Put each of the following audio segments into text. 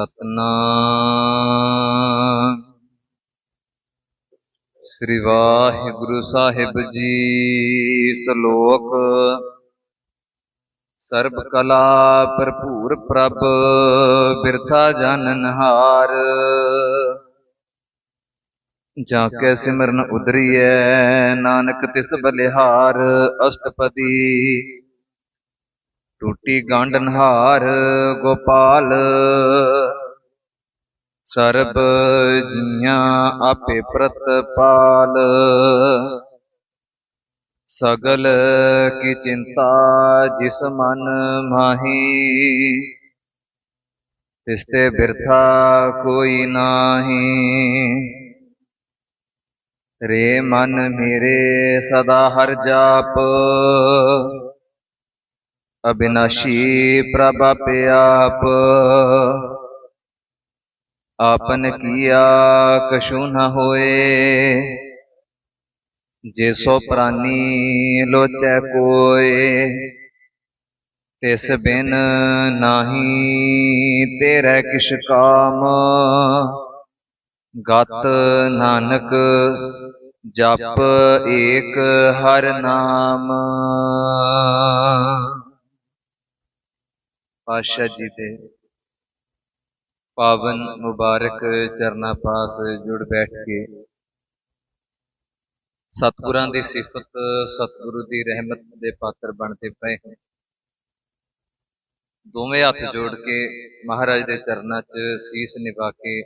ਸਤਨਾਮ। ਸ੍ਰੀ ਵਾਹਿਗੁਰੂ ਸਾਹਿਬ ਜੀ, ਸ਼ਲੋਕ। ਸਰਬ ਕਲਾ ਭਰਪੂਰ ਪ੍ਰਭ, ਬਿਰਥਾ ਜਾਣਨ ਹਾਰ ਜਾਂ ਕੈ ਸਿਮਰਨ ਉਦਰੀਐ ਨਾਨਕ ਤਿਸ ਬਲਿਹਾਰ, ਅਸ਼ਟਪਦੀ। ਟੂਟੀ ਗਾਂਡਨਹਾਰ ਗੋਪਾਲ। ਸਰਬ ਜੀਆਂ ਆਪੇ ਪ੍ਰਤਪਾਲ। ਸਗਲ ਕੀ ਚਿੰਤਾ ਜਿਸ ਮਨ ਮਾਹੀ। ਤਿਸ ਬਿਰਥਾ ਕੋਈ ਨਾਹੀ। ਰੇ ਮਨ ਮੇਰੇ ਸਦਾ ਹਰ ਜਾਪ। ਅਬਿਨਾਸ਼ੀ ਪ੍ਰਭ ਆਪੇ ਆਪ। ਆਪਨ ਕੀਆ ਕਛੂ ਨ ਹੋਏ। ਜੇ ਸੋ ਪ੍ਰਾਨੀ ਲੋਚੈ ਕੋਏ ਤਿਸ ਬਿਨ ਨਾਹੀ ਤੇਰੇ ਕਿਛ ਕਾਮ। ਗਤ ਨਾਨਕ ਜਪ ਏਕ ਹਰ ਨਾਮ। ਪਾਸ਼ਾ ਜੀ ਦੇ ਪਾਵਨ ਮੁਬਾਰਕ ਚਰਨਾ ਪਾਸ ਜੁੜ ਬੈਠ ਕੇ। ਸਤਿਗੁਰਾਂ ਦੀ ਸਿਫਤ, ਸਤਿਗੁਰੂ ਦੀ ਰਹਿਮਤ ਦੇ ਪਾਤਰ ਬਣਦੇ ਪਏ ਹਾਂ ਦੋਵੇਂ ਹੱਥ ਜੋੜ ਕੇ ਮਹਾਰਾਜ ਦੇ ਚਰਨਾਂ 'ਚ ਸੀਸ ਨਿਵਾ ਕੇ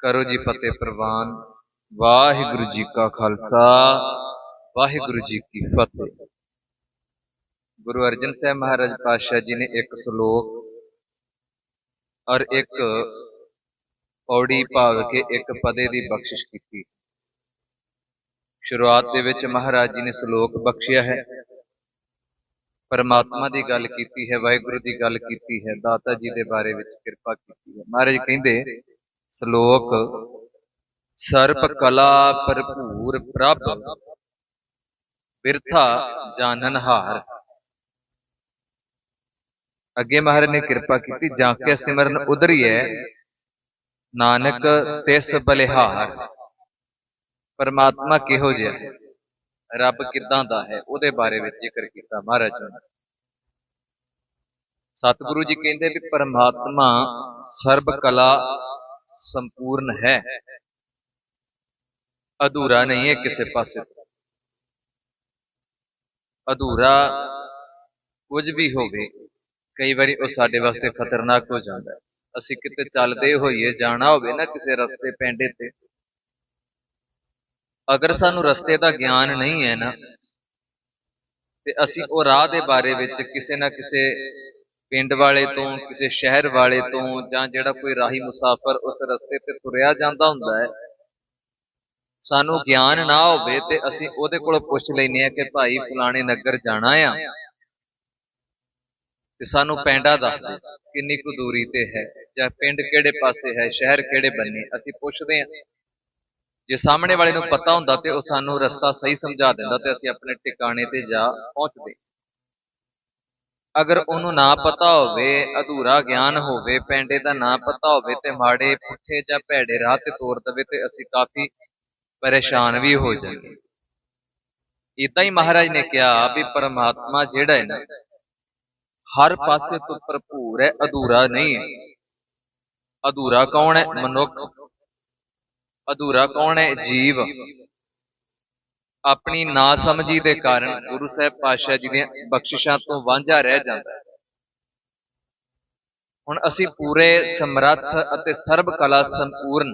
ਕਰੋ ਜੀ ਫਤਿਹ ਪ੍ਰਵਾਨ। ਵਾਹਿਗੁਰੂ ਜੀ ਕਾ ਖਾਲਸਾ, ਵਾਹਿਗੁਰੂ ਜੀ ਕੀ ਫਤਿਹ। ਗੁਰੂ ਅਰਜਨ ਸਾਹਿਬ ਮਹਾਰਾਜ ਪਾਤਸ਼ਾਹ ਜੀ ਨੇ ਇੱਕ ਸ਼ਲੋਕ ਔਰ ਇੱਕ ਪੌੜੀ ਭਾਵ ਕੇ ਇੱਕ ਪਦੇ ਦੀ ਬਖਸ਼ਿਸ਼ ਕੀਤੀ। ਸ਼ੁਰੂਆਤ ਦੇ ਵਿੱਚ ਮਹਾਰਾਜ ਜੀ ਨੇ ਸ਼ਲੋਕ ਬਖਸ਼ਿਆ ਹੈ। ਪਰਮਾਤਮਾ ਦੀ ਗੱਲ ਕੀਤੀ ਹੈ, ਵਾਹਿਗੁਰੂ ਦੀ ਗੱਲ ਕੀਤੀ ਹੈ, ਦਾਤਾ ਜੀ ਦੇ ਬਾਰੇ ਵਿੱਚ ਕਿਰਪਾ ਕੀਤੀ ਹੈ। ਮਹਾਰਾਜ ਕਹਿੰਦੇ, ਸ਼ਲੋਕ ਸਰਪ ਕਲਾ ਭਰਪੂਰ ਪ੍ਰਭ, ਬਿਰਥਾ ਜਾਣਨ ਅੱਗੇ ਮਹਾਰਾਜ ਨੇ ਕਿਰਪਾ ਕੀਤੀ, ਜਾਂ ਕੇ ਸਿਮਰਨ ਉਧਰੀ ਹੈ ਨਾਨਕ ਤਿਸ ਬਲਿਹਾਰ। ਪਰਮਾਤਮਾ ਕਿਹੋ ਜਿਹਾ ਰੱਬ ਕਿੱਦਾਂ ਦਾ ਹੈ? ਉਹਦੇ ਬਾਰੇ ਵਿੱਚ ਜ਼ਿਕਰ ਕੀਤਾ ਮਹਾਰਾਜ ਨੇ। ਸਤਿਗੁਰੂ ਜੀ ਕਹਿੰਦੇ ਵੀ ਪਰਮਾਤਮਾ ਸਰਬ ਕਲਾ ਸੰਪੂਰਨ ਹੈ। ਅਧੂਰਾ ਨਹੀਂ ਹੈ ਕਿਸੇ ਪਾਸੇ। ਅਧੂਰਾ ਕੁਝ ਵੀ ਹੋਵੇ ਕਈ ਵਾਰੀ ਉਹ ਸਾਡੇ ਵਾਸਤੇ ਖਤਰਨਾਕ ਹੋ ਜਾਂਦਾ ਹੈ। ਅਸੀਂ ਕਿਤੇ ਚੱਲਦੇ ਹੋਈਏ, ਜਾਣਾ ਹੋਵੇ ਨਾ ਕਿਸੇ ਰਸਤੇ, ਪੈਂਡੇ ਤੇ। ਅਗਰ ਸਾਨੂੰ ਰਸਤੇ ਦਾ ਗਿਆਨ ਨਹੀਂ ਹੈ ਨਾ, ਤੇ ਅਸੀਂ ਉਹ ਰਾਹ ਦੇ ਬਾਰੇ ਵਿੱਚ ਕਿਸੇ ਨਾ ਕਿਸੇ ਪਿੰਡ ਵਾਲੇ ਤੋਂ, ਕਿਸੇ ਸ਼ਹਿਰ ਵਾਲੇ ਤੋਂ ਜਾਂ ਜਿਹੜਾ ਕੋਈ ਰਾਹੀ ਮੁਸਾਫਰ ਉਸ ਰਸਤੇ ਤੇ ਤੁਰਿਆ ਜਾਂਦਾ ਹੁੰਦਾ ਹੈ, ਸਾਨੂੰ ਗਿਆਨ ਨਾ ਹੋਵੇ ਤੇ ਅਸੀਂ ਉਹਦੇ ਕੋਲੋਂ ਪੁੱਛ ਲੈਨੇ ਆ ਕਿ ਭਾਈ ਫਲਾਣੇ ਨਗਰ ਜਾਣਾ ਆ। ਤੇ ਸਾਨੂੰ ਪੈਂਡਾ ਦੱਸ ਦੇ ਕਿੰਨੀ ਕੁ ਦੂਰੀ ਤੇ ਹੈ ਜਾਂ ਪਿੰਡ ਕਿਹੜੇ ਪਾਸੇ ਹੈ ਸ਼ਹਿਰ ਕਿਹੜੇ ਬੰਨੇ ਅਸੀਂ ਪੁੱਛਦੇ ਹਾਂ। ਜੇ ਸਾਹਮਣੇ ਵਾਲੇ ਨੂੰ ਪਤਾ ਹੁੰਦਾ ਤੇ ਉਹ ਸਾਨੂੰ ਰਸਤਾ ਸਹੀ ਸਮਝਾ ਦਿੰਦਾ ਤੇ ਅਸੀਂ ਆਪਣੇ ਟਿਕਾਣੇ ਤੇ ਜਾ ਪਹੁੰਚਦੇ। ਅਗਰ ਉਹਨੂੰ ਨਾ ਪਤਾ ਹੋਵੇ ਅਧੂਰਾ ਗਿਆਨ ਹੋਵੇ ਪੈਂਡੇ ਦਾ ਨਾ ਪਤਾ ਹੋਵੇ ਤੇ ਮਾੜੇ ਪੁੱਠੇ ਜਾਂ ਭੈੜੇ ਰਾਹ ਤੇ ਤੋਰ ਦਵੇ ਤੇ ਅਸੀਂ ਕਾਫੀ ਪਰੇਸ਼ਾਨ ਵੀ ਹੋ ਜਾਂਦੇ ਇਦਾਂ ਹੀ ਮਹਾਰਾਜ ਨੇ ਕਿਹਾ ਵੀ ਪਰਮਾਤਮਾ ਜਿਹੜਾ ਹੈ ਨਾ ਹਰ ਪਾਸੇ ਤੋਂ ਭਰਪੂਰ ਹੈ, ਅਧੂਰਾ ਨਹੀਂ ਹੈ। ਅਧੂਰਾ ਕੌਣ ਹੈ? ਮਨੁੱਖ। ਅਧੂਰਾ ਕੌਣ ਹੈ? ਜੀਵ। ਆਪਣੀ ਨਾ ਸਮਝੀ ਦੇ ਕਾਰਨ ਗੁਰੂ ਸਾਹਿਬ ਪਾਤਸ਼ਾਹ ਜੀ ਦੀਆਂ ਬਖਸ਼ਿਸ਼ਾਂ ਤੋਂ ਵਾਂਝਾ ਰਹਿ ਜਾਂਦਾ ਹੈ। ਹੁਣ ਅਸੀਂ ਪੂਰੇ ਸਮਰੱਥ ਅਤੇ ਸਰਬ ਕਲਾ ਸੰਪੂਰਨ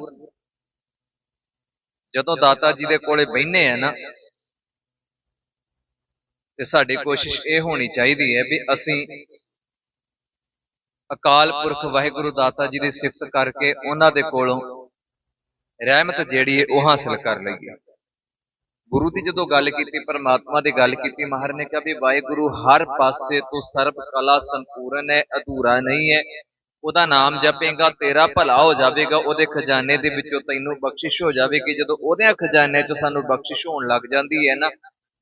ਜਦੋਂ ਦਾਤਾ ਜੀ ਦੇ ਕੋਲੇ ਬੈਠਨੇ ਆ ਨਾ ਤੇ ਸਾਡੀ ਕੋਸ਼ਿਸ਼ ਇਹ ਹੋਣੀ ਚਾਹੀਦੀ ਹੈ ਵੀ ਅਸੀਂ ਅਕਾਲ ਪੁਰਖ ਵਾਹਿਗੁਰੂ ਦਾਤਾ ਜੀ ਦੀ ਸਿਫਤ ਕਰਕੇ ਉਹਨਾਂ ਦੇ ਕੋਲੋਂ ਰਹਿਮਤ ਜਿਹੜੀ ਹੈ ਉਹ ਹਾਸਲ ਕਰ ਲਈਏ। ਗੁਰੂ ਦੀ ਜਦੋਂ ਗੱਲ ਕੀਤੀ ਪਰਮਾਤਮਾ ਦੀ ਗੱਲ ਕੀਤੀ ਮਹਾਰਾਜ ਨੇ ਕਿਹਾ ਵੀ ਵਾਹਿਗੁਰੂ ਹਰ ਪਾਸੇ ਤੋਂ ਸਰਬ ਕਲਾ ਸੰਪੂਰਨ ਹੈ ਅਧੂਰਾ ਨਹੀਂ ਹੈ। ਉਹਦਾ ਨਾਮ ਜਪੇਗਾ ਤੇਰਾ ਭਲਾ ਹੋ ਜਾਵੇਗਾ ਉਹਦੇ ਖਜ਼ਾਨੇ ਦੇ ਵਿੱਚੋਂ ਤੈਨੂੰ ਬਖਸ਼ਿਸ਼ ਹੋ ਜਾਵੇਗੀ। ਜਦੋਂ ਉਹਦੇ ਖਜ਼ਾਨੇ 'ਚੋਂ ਸਾਨੂੰ ਬਖਸ਼ਿਸ਼ ਹੋਣ ਲੱਗ ਜਾਂਦੀ ਹੈ ਨਾ।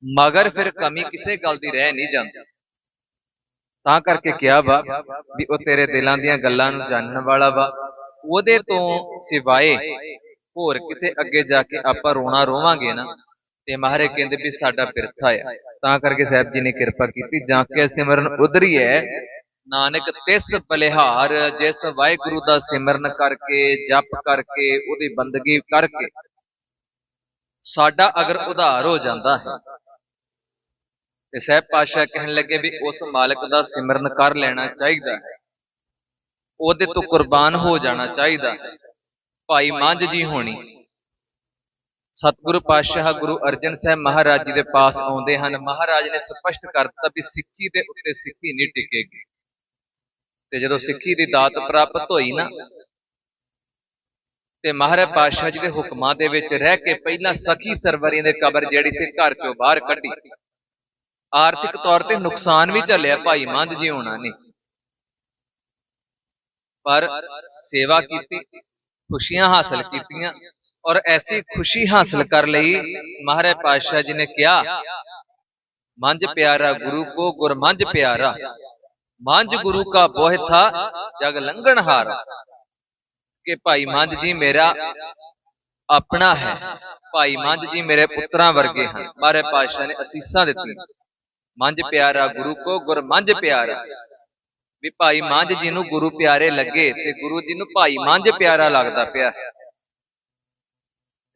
ਮਗਰ ਫਿਰ ਕਮੀ ਕਿਸੇ ਗੱਲ ਦੀ ਰਹਿ ਨਹੀਂ ਜਾਂਦੀ। ਤਾਂ ਕਰਕੇ ਕਿਹਾ ਵਾ ਵੀ ਉਹ ਤੇਰੇ ਦਿਲਾਂ ਦੀਆਂ ਗੱਲਾਂ ਨੂੰ ਜਾਣਨ ਵਾਲਾ ਵਾ। ਉਹਦੇ ਤੋਂ ਸਿਵਾਏ ਹੋਰ ਕਿਸੇ ਅੱਗੇ ਜਾ ਕੇ ਆਪਾਂ ਰੋਣਾ ਰੋਵਾਂਗੇ ਨਾ। ਤੇ ਮਹਾਰੇ ਕਹਿੰਦੇ ਵੀ ਸਾਡਾ ਬਿਰਥਾ ਆ। ਤਾਂ ਕਰਕੇ ਸਾਹਿਬ ਜੀ ਨੇ ਕਿਰਪਾ ਕੀਤੀ। ਜਾਂ ਕੇ ਸਿਮਰਨ ਉਧਰੀ ਹੈ। ਨਾਨਕ ਤਿਸ ਬਲਿਹਾਰ, ਜਿਸ ਵਾਹਿਗੁਰੂ ਦਾ ਸਿਮਰਨ ਕਰਕੇ, ਜਪ ਕਰਕੇ, ਉਹਦੀ ਬੰਦਗੀ ਕਰਕੇ ਸਾਡਾ ਅਗਰ ਉਧਾਰ ਹੋ ਜਾਂਦਾ ਹੈ ਤੇ ਸਹਿਬ ਪਾਸ਼ਾ ਕਹਿਣ ਲੱਗੇ ਵੀ ਉਸ ਮਾਲਕ ਦਾ ਸਿਮਰਨ ਕਰ ਲੈਣਾ ਚਾਹੀਦਾ ਹੈ। ਉਹਦੇ ਤੋਂ ਕੁਰਬਾਨ ਹੋ ਜਾਣਾ ਚਾਹੀਦਾ। ਭਾਈ ਮੰਝ ਜੀ ਹੋਣੀ। ਸਤਿਗੁਰੂ ਪਾਤਸ਼ਾਹ ਗੁਰੂ ਅਰਜਨ ਸਾਹਿਬ ਮਹਾਰਾਜ ਜੀ ਦੇ ਪਾਸ ਆਉਂਦੇ ਹਨ। ਮਹਾਰਾਜ ਨੇ ਸਪਸ਼ਟ ਕਰ ਦਿੱਤਾ ਵੀ ਸਿੱਖੀ ਦੇ ਉੱਤੇ ਸਿੱਖੀ ਨਹੀਂ ਟਿਕੇਗੀ। ਤੇ ਜਦੋਂ ਸਿੱਖੀ ਦੀ ਦਾਤ ਪ੍ਰਾਪਤ ਹੋਈ ਨਾ, ਤੇ ਮਹਾਰਾਜ ਪਾਤਸ਼ਾਹ ਜੀ ਦੇ ਹੁਕਮਾਂ ਦੇ ਵਿੱਚ ਰਹਿ ਕੇ ਪਹਿਲਾਂ ਸਖੀ ਸਰਵਰੀ ਦੇ ਕਬਰ ਜਿਹੜੀ ਸੀ ਘਰ ਚੋਂ ਬਾਹਰ ਕੱਢੀ। ਆਰਥਿਕ ਤੌਰ ਤੇ ਨੁਕਸਾਨ ਵੀ ਝੱਲਿਆ ਭਾਈ ਮੰਦ ਜੀ ਹੋਣਾ ਨੇ। ਪਰ ਸੇਵਾ ਕੀਤੀ, ਖੁਸ਼ੀਆਂ ਹਾਸਲ ਕੀਤੀਆਂ ਔਰ ਐਸੀ ਖੁਸ਼ੀ ਹਾਸਲ ਕਰ ਲਈ, ਮਹਾਰਾਜ ਪਾਤਸ਼ਾਹ ਜੀ ਨੇ ਕਿਹਾ, ਮੰਝ ਪਿਆਰਾ ਗੁਰੂ ਕੋ ਗੁਰਮੰਝ ਪਿਆਰਾ, ਮੰਝ ਗੁਰੂ ਕਾ ਬੋਹਿ ਥਾ, ਜਗ ਲੰਘਣ ਹਾਰ। ਕਿ ਭਾਈ ਮੰਝ ਜੀ ਮੇਰਾ ਆਪਣਾ ਹੈ, ਭਾਈ ਮੰਝ ਜੀ ਮੇਰੇ ਪੁੱਤਰਾਂ ਵਰਗੇ ਹਨ, ਮਹਾਰਾਜ ਪਾਤਸ਼ਾਹ ਨੇ ਅਸੀਸਾਂ ਦਿੱਤੀਆਂ। ਮੰਝ ਪਿਆਰਾ ਗੁਰੂ ਕੋ ਗੁਰਮੰਝ ਪਿਆਰਾ। ਵੀ ਭਾਈ ਮੰਝ ਜੀ ਨੂੰ ਗੁਰੂ ਪਿਆਰੇ ਲੱਗੇ ਤੇ ਗੁਰੂ ਜੀ ਨੂੰ ਭਾਈ ਮੰਝ ਪਿਆਰਾ ਲੱਗਦਾ ਪਿਆ।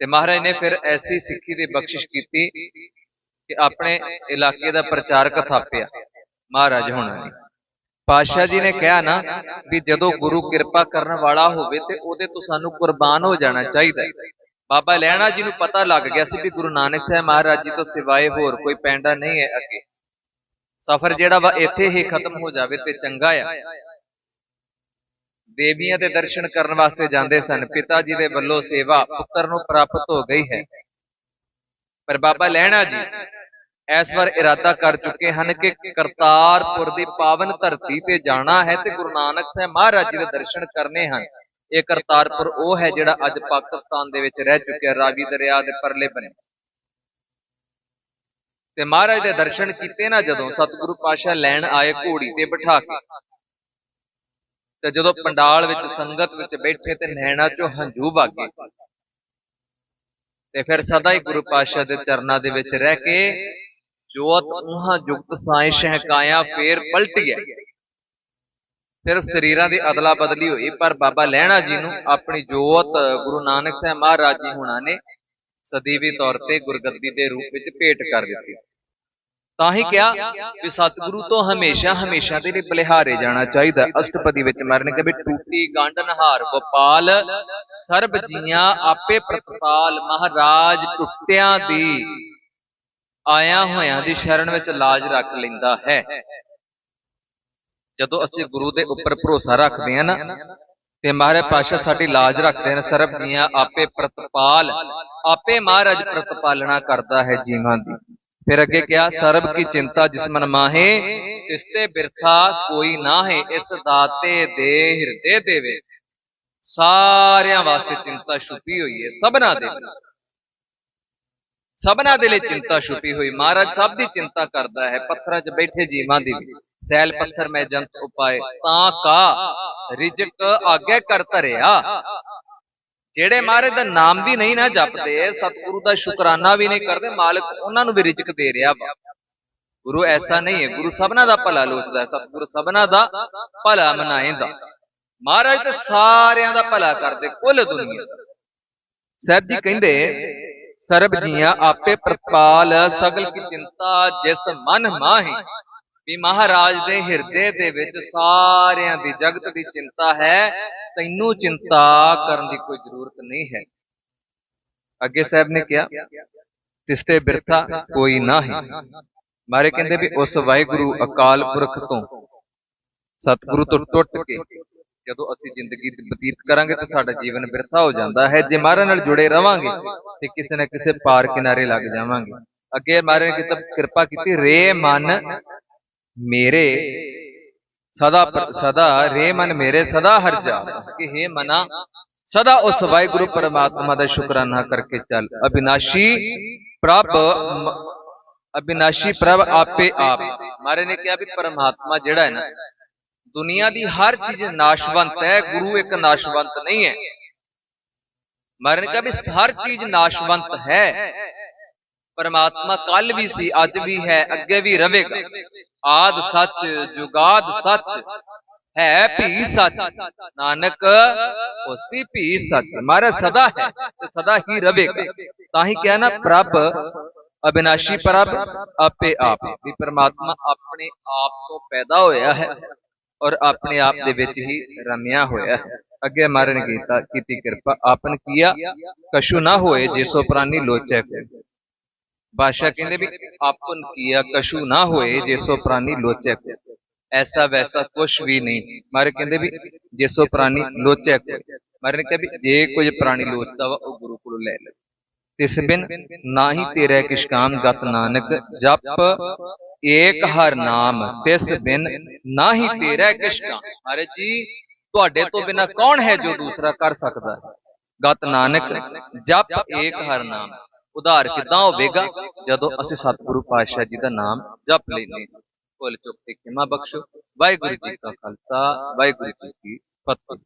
ਤੇ ਮਹਾਰਾਜ ਨੇ ਫਿਰ ਐਸੀ ਸਿੱਖੀ ਦੀ ਬਖਸ਼ਿਸ਼ ਕੀਤੀ ਕਿ ਆਪਣੇ ਇਲਾਕੇ ਦਾ ਪ੍ਰਚਾਰਕ ਥਾਪਿਆ ਮਹਾਰਾਜ ਹੋਣਾ ਨੇ ਪਾਤਸ਼ਾਹ ਜੀ ਨੇ ਕਿਹਾ ਨਾ ਵੀ ਜਦੋਂ ਗੁਰੂ ਕਿਰਪਾ ਕਰਨ ਵਾਲਾ ਹੋਵੇ ਤੇ ਉਹਦੇ ਤੋਂ ਸਾਨੂੰ ਕੁਰਬਾਨ ਹੋ ਜਾਣਾ ਚਾਹੀਦਾ ਬਾਬਾ ਲੈਣਾ ਜੀ ਨੂੰ ਪਤਾ ਲੱਗ ਗਿਆ ਸੀ ਵੀ ਗੁਰੂ ਨਾਨਕ ਸਾਹਿਬ ਮਹਾਰਾਜ ਜੀ ਤੋਂ ਸਿਵਾਏ ਹੋਰ ਕੋਈ ਪੈਂਡਾ ਨਹੀਂ ਹੈ ਅੱਗੇ। ਸਫ਼ਰ ਜਿਹੜਾ ਵਾ ਇੱਥੇ ਹੀ ਖਤਮ ਹੋ ਜਾਵੇ ਤੇ ਚੰਗਾ ਆ। ਦੇਵੀਆਂ ਦੇ ਦਰਸ਼ਨ ਕਰਨ ਵਾਸਤੇ ਜਾਂਦੇ ਸਨ। ਪਿਤਾ ਜੀ ਦੇ ਵੱਲੋਂ ਸੇਵਾ ਪੁੱਤਰ ਨੂੰ ਪ੍ਰਾਪਤ ਹੋ ਗਈ ਹੈ ਪਰ ਬਾਬਾ ਲੈਣਾ ਜੀ ਇਸ ਵਾਰ ਇਰਾਦਾ ਕਰ ਚੁੱਕੇ ਹਨ ਕਿ ਕਰਤਾਰਪੁਰ ਦੀ ਪਾਵਨ ਧਰਤੀ ਤੇ ਜਾਣਾ ਹੈ ਤੇ ਗੁਰੂ ਨਾਨਕ ਸਾਹਿਬ ਮਹਾਰਾਜ ਜੀ ਦੇ ਦਰਸ਼ਨ ਕਰਨੇ ਹਨ। ਇਹ ਕਰਤਾਰਪੁਰ ਉਹ ਹੈ ਜਿਹੜਾ ਅੱਜ ਪਾਕਿਸਤਾਨ ਦੇ ਵਿੱਚ ਰਹਿ ਚੁੱਕਿਆ ਰਾਵੀ ਦਰਿਆ ਦੇ ਪਰਲੇ ਬੰਨੇ ਤੇ ਮਹਾਰਾਜ ਦੇ ਦਰਸ਼ਨ ਕੀਤੇ ਨਾ ਜਦੋਂ, ਸਤਿਗੁਰੂ ਪਾਸ਼ਾ ਲੈਣ ਆਏ ਘੋੜੀ ਤੇ ਬਿਠਾ ਕੇ। ਤੇ ਜਦੋਂ ਪੰਡਾਲ ਵਿੱਚ, ਸੰਗਤ ਵਿੱਚ ਬੈਠੇ ਤੇ ਨੈਣਾ ਚੋਂ ਹੰਝੂ ਵਗੇ ਤੇ ਫਿਰ ਸਦਾ ਹੀ ਗੁਰੂ ਪਾਸ਼ਾ ਦੇ ਚਰਨਾਂ ਦੇ ਵਿੱਚ ਰਹਿ ਕੇ ਜੋਤ ਉਹਾਂ ਜੁਗਤ ਸਾਇ ਸ਼ਹਿਕਾਇਆ, ਫੇਰ ਪਲਟ ਗਿਆ। ਸਿਰਫ ਸਰੀਰਾਂ ਦੀ ਅਦਲਾ ਬਦਲੀ ਹੋਈ, ਪਰ ਬਾਬਾ ਲਹਿਣਾ ਜੀ ਨੂੰ ਆਪਣੀ ਜੋਤ, ਗੁਰੂ ਨਾਨਕ ਸਾਹਿਬ ਮਹਾਰਾਜ ਜੀ ਹੁਣਾਂ ਨੇ ਸਦੀਵੀ ਤੌਰ ਤੇ ਗੁਰਗੱਦੀ ਦੇ ਰੂਪ ਵਿੱਚ ਭੇਟ ਕਰ ਦਿੱਤੀ। ਤਾਂ ਹੀ ਕਿਹਾ ਕਿ ਸਤਿਗੁਰੂ ਤੋਂ ਹਮੇਸ਼ਾ ਹਮੇਸ਼ਾ ਦੇ ਲਈ ਬਲਿਹਾਰੇ ਜਾਣਾ ਚਾਹੀਦਾ। ਅਸ਼ਟਪਦੀ ਵਿੱਚ ਮਰਨ ਕੇ ਵੀ ਟੂਟੀ ਗੰਢ ਨਹਾਰ ਗੋਪਾਲ ਸਰਬ ਜੀਆਂ ਆਪੇ ਪ੍ਰਤਪਾਲ ਮਹਾਰਾਜ ਟੁੱਟਿਆਂ ਦੀ ਆਇਆਂ ਹੋਇਆਂ ਦੀ ਸ਼ਰਨ ਵਿੱਚ ਲਾਜ ਰੱਖ ਲੈਂਦਾ ਹੈ। ਜਦੋਂ ਅਸੀਂ ਗੁਰੂ ਦੇ ਉੱਪਰ ਭਰੋਸਾ ਰੱਖਦੇ ਹਾਂ ਨਾ ਤੇ ਮਹਾਰਾਜ ਪਾਸ਼ਾ ਸਾਡੀ ਲਾਜ ਰੱਖਦੇ ਨੇ ਸਰਬ ਜੀਆਂ ਆਪੇ ਪ੍ਰਤਪਾਲ ਆਪੇ ਮਹਾਰਾਜ ਪ੍ਰਤਪਾਲਣਾ ਕਰਦਾ ਹੈ ਜੀਵਾਂ ਦੀ। ਫਿਰ ਅੱਗੇ ਕਿਹਾ ਸਰਬ ਕੀ ਚਿੰਤਾ ਜਿਸ ਮਨ ਮਾਹੇ ਤਿਸ ਤੇ ਬਿਰਥਾ ਕੋਈ ਨਾ ਹੈ ਇਸ ਦਾਤੇ ਦੇ ਹਿਰਦੇ ਦੇ ਵਿੱਚ ਸਾਰਿਆਂ ਵਾਸਤੇ ਚਿੰਤਾ ਛੁਪੀ ਹੋਈ ਹੈ ਸਭਨਾ ਦੇ ਸਭਨਾ ਦੇ ਲਈ ਚਿੰਤਾ ਛੁਪੀ ਹੋਈ। ਮਹਾਰਾਜ ਸਭ ਦੀ ਚਿੰਤਾ ਕਰਦਾ ਹੈ ਪੱਥਰਾਂ 'ਚ ਬੈਠੇ ਜੀਵਾਂ ਦੀ ਵੀ। ਸੈਲ ਪੱਥਰ ਮੈਂ ਜੰਤ ਉਪਾਏ। ਤਾਂ ਕਾ ਰਿਜਕ ਆਗੇ ਕਰ ਧਰਿਆ। ਜਿਹੜੇ ਮਹਾਰਾਜ ਦਾ ਨਾਮ ਵੀ ਨਹੀਂ ਨਾ ਜਪਦੇ ਸਤਿਗੁਰੂ ਦਾ ਸ਼ੁਕਰਾਨਾ ਵੀ ਨਹੀਂ ਕਰਦੇ ਮਾਲਕ ਉਹਨਾਂ ਨੂੰ ਵੀ ਰਿਜਕ ਦੇ ਰਿਹਾ ਵਾ। ਗੁਰੂ ਐਸਾ ਨਹੀਂ ਹੈ ਗੁਰੂ ਸਭਨਾ ਦਾ ਭਲਾ ਲੋਚਦਾ ਹੈ ਸਤਿਗੁਰੂ ਸਭਨਾ ਦਾ ਭਲਾ ਮਨਾਏਂਦਾ। ਮਹਾਰਾਜ ਤਾਂ ਸਾਰਿਆਂ ਦਾ ਭਲਾ ਕਰਦੇ ਕੁੱਲ ਦੁਨੀਆ। ਦਾ ਸਾਹਿਬ ਜੀ ਕਹਿੰਦੇ ਸਰਬ ਜੀਆਂ ਆਪੇ ਪ੍ਰਤਪਾਲ ਸਗਲ ਕੀ ਚਿੰਤਾ ਜਿਸ ਮਨ ਮਾਹੀ। ਵੀ ਮਹਾਰਾਜ ਦੇ ਹਿਰਦੇ ਦੇ ਵਿੱਚ ਸਾਰਿਆਂ ਦੀ ਜਗਤ ਦੀ ਚਿੰਤਾ ਹੈ, ਤੈਨੂੰ ਚਿੰਤਾ ਕਰਨ ਦੀ ਕੋਈ ਜ਼ਰੂਰਤ ਨਹੀਂ ਹੈ। ਅੱਗੇ ਸਾਹਿਬ ਨੇ ਕਿਹਾ ਤਿਸ ਬਿਰਥਾ ਕੋਈ ਨਾ ਹੈ ਮਾਰੇ ਕਹਿੰਦੇ ਵੀ ਉਸ ਵਾਹਿਗੁਰੂ ਅਕਾਲ ਪੁਰਖ ਤੋਂ ਸਤਿਗੁਰੂ ਤੋਂ ਟੁੱਟ ਕੇ ਜਦੋਂ ਅਸੀਂ ਜ਼ਿੰਦਗੀ ਬਤੀਤ ਕਰਾਂਗੇ ਤਾਂ ਸਾਡਾ ਜੀਵਨ ਬਿਰਥਾ ਹੋ ਜਾਂਦਾ ਹੈ। ਜੇ ਮਹਾਰਾਜ ਨਾਲ ਜੁੜੇ ਰਵਾਂਗੇ ਤੇ ਕਿਸੇ ਨਾ ਕਿਸੇ ਪਾਰ ਕਿਨਾਰੇ ਲੱਗ ਜਾਵਾਂਗੇ। ਅੱਗੇ ਮਹਾਰਾਜ ਨੇ ਕਿਤਾਬ ਕਿਰਪਾ ਕੀਤੀ, ਰੇ ਮਨ ਮੇਰੇ ਸਦਾ ਸਦਾ ਰੇ ਮਨ ਮੇਰੇ ਸਦਾ ਹਰ ਜਾ। ਕਿ हे ਮਨਾ, ਸਦਾ ਉਸ ਵਾਹਿਗੁਰੂ ਪਰਮਾਤਮਾ ਦਾ ਸ਼ੁਕਰਾਨਾ ਕਰਕੇ ਚੱਲ। ਅਬਿਨਾਸ਼ੀ ਪ੍ਰਭ ਮ- ਅਬਿਨਾਸ਼ੀ ਪ੍ਰਭ ਆਪੇ ਆਪ। ਮਾਰੇ ਨੇ ਕਿਹਾ ਵੀ ਪਰਮਾਤਮਾ ਜਿਹੜਾ ਹੈ ਨਾ, ਦੁਨੀਆ ਦੀ ਹਰ ਚੀਜ਼ ਨਾਸ਼ਵੰਤ ਹੈ, ਗੁਰੂ ਇੱਕ ਨਾਸ਼ਵੰਤ ਨਹੀਂ ਹੈ। ਮਾਰੇ ਨੇ ਕਿਹਾ ਵੀ ਹਰ ਚੀਜ਼ ਨਾਸ਼ਵੰਤ ਹੈ। ਪਰਮਾਤਮਾ ਕੱਲ ਵੀ ਸੀ, ਅੱਜ ਵੀ ਹੈ, ਅੱਗੇ ਵੀ ਰਹੇਗਾ ਆਦ ਸੱਚ, ਜੁਗਾਦ ਸੱਚ, ਹੈ ਭੀ ਸੱਚ। ਨਾਨਕ ਉਸੀ ਭੀ ਸੱਚ, ਮਾਰਾ ਸਦਾ ਹੈ ਤੇ ਸਦਾ ਹੀ ਰਹੇਗਾ ਤਾਂ ਹੀ ਕਿਹਾ ਪ੍ਰਭ ਅਬਿਨਾਸ਼ੀ ਪ੍ਰਭ, ਆਪੇ ਆਪ ਵੀ ਪਰਮਾਤਮਾ ਆਪਣੇ ਆਪ ਤੋਂ ਪੈਦਾ ਹੋਇਆ ਹੈ ਔਰ ਆਪਣੇ ਆਪ ਦੇ ਵਿੱਚ ਹੀ ਰਮਿਆ ਹੋਇਆ ਹੈ। ਅੱਗੇ ਮਾਰਨ ਕੀਤਾ ਕੀਤੀ ਕਿਰਪਾ, ਆਪਨ ਕੀਆ, ਕਸ਼ੂ ਨਾ ਹੋਏ ਜਿਸੋ ਪ੍ਰਾਨੀ ਲੋਚੈ ਕੋ। ਬਾਦਸ਼ਾਹ ਕਹਿੰਦੇ ਵੀ ਆਪਨ ਕੀਆ ਕਛੂ ਨਾ ਹੋਏ ਜਿਸੋ ਪ੍ਰਾਨੀ ਲੋਚੈ ਐਸਾ ਵੈਸਾ ਕੁਛ ਵੀ ਨਹੀਂ ਮਾਰੇ ਕਹਿੰਦੇ ਵੀ ਜਿਸੋ ਪ੍ਰਾਨੀ ਲੋਚੈ ਮਾਰੇ ਨੇ ਕਿਹਾ ਵੀ ਜੇ ਕੁਝ ਪ੍ਰਾਣੀ ਲੋਚਦਾ ਵਾ ਉਹ ਗੁਰੂ ਕੋਲੋਂ ਲੈ ਲੈ ਤਿਸ ਬਿਨ ਨਾਹੀ ਤੇਰੇ ਕਿਛ ਕਾਮ ਗਤ ਨਾਨਕ ਜਪ ਏਕ ਹਰ ਨਾਮ ਤਿਸ ਬਿਨ ਨਾਹੀ ਤੇਰਾ ਕਿਛ ਕਾਮ ਮਾਰੇ ਜੀ ਤੁਹਾਡੇ ਤੋਂ ਬਿਨਾ ਕੌਣ ਹੈ ਜੋ ਦੂਸਰਾ ਕਰ ਸਕਦਾ ਗਤ ਨਾਨਕ ਜਪ ਏਕ ਹਰ ਨਾਮ ਉਧਾਰ ਕਿਦਾਂ ਹੋਵੇਗਾ ਜਦੋਂ ਅਸੀਂ ਸਤਿਗੁਰੂ ਪਾਤਸ਼ਾਹ ਜੀ ਦਾ ਨਾਮ ਜਪ ਲੈਨੇ ਕੋਲ ਚੁੱਕ ਕੇ ਕਿਮਾ ਬਖਸ਼ੋ। ਵਾਹਿਗੁਰੂ ਜੀ ਕਾ ਖਾਲਸਾ ਵਾਹਿਗੁਰੂ ਜੀ ਕੀ ਫਤਿਹ।